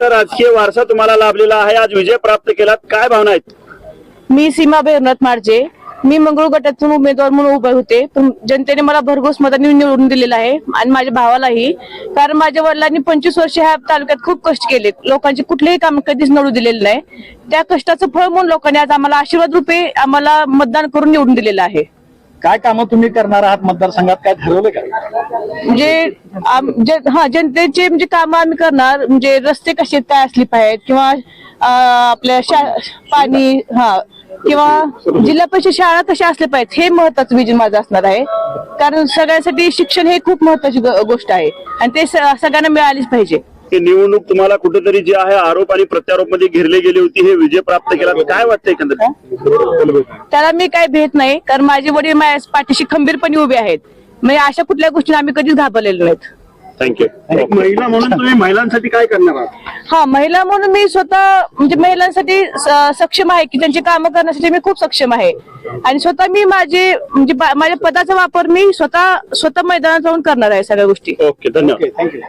तर राजकीय वारसा तुम्हाला लाभलेला आहे. आज विजय प्राप्त केलात. काय भावना आहेत? मी सीमा भैरनाथ मार्जे मी मंगळूर गटातून उमेदवार म्हणून उभे होते. पण जनतेने मला भरघोस मतांनी निवडून दिलेलं आहे आणि माझ्या भावालाही. कारण माझ्या वडिलांनी पंचवीस वर्ष ह्या तालुक्यात खूप कष्ट केलेत. लोकांचे कुठलेही काम कधीच नडू दिलेलं नाही. त्या कष्टाचं फळ म्हणून लोकांनी आज आम्हाला आशीर्वाद रूपे आम्हाला मतदान करून निवडून दिलेलं आहे. काय कामं तुम्ही करणार आहात मतदारसंघात? काय ठरवलं का? म्हणजे आम- हा जनतेचे म्हणजे काम आम्ही करणार. म्हणजे रस्ते कसे काय असले पाहिजेत? किंवा अं, आपल्या शा- पाणी हा किंवा जिल्हा परिषद शाळा कशा असल्या पाहिजेत हे महत्वाचं विजन माझं असणार आहे. कारण सगळ्यांसाठी शिक्षण हे खूप महत्वाची गो- गोष्ट आहे. आणि ते स- सगळ्यांना मिळालीच पाहिजे. ही निवडणूक तुम्हाला कुठेतरी जे आहे आरोप आणि प्रत्यारोपमध्ये घेरले गेली होती हे विजय प्राप्त केला. काय वाटतं एकंदरीत? त्याला मी काय भेट नाही कारण माझे वडील माझ्या पाठीशी खंबीरपणे उभे आहेत. म्हणजे अशा कुठल्या गोष्टी आम्ही कधीच घाबरलेलो नाहीत. थँक्यू एक महिला म्हणून तुम्ही महिलांसाठी काय करणार आहात? हा महिला म्हणून मी स्वतः म्हणजे महिलांसाठी सक्षम आहे की त्यांची कामं करण्यासाठी मी खूप सक्षम आहे. आणि स्वतः मी माझे म्हणजे माझ्या पदाचा वापर मी स्वतः स्वतः मैदानात जाऊन करणार आहे सगळ्या गोष्टी. ओके धन्यवाद. थँक्यू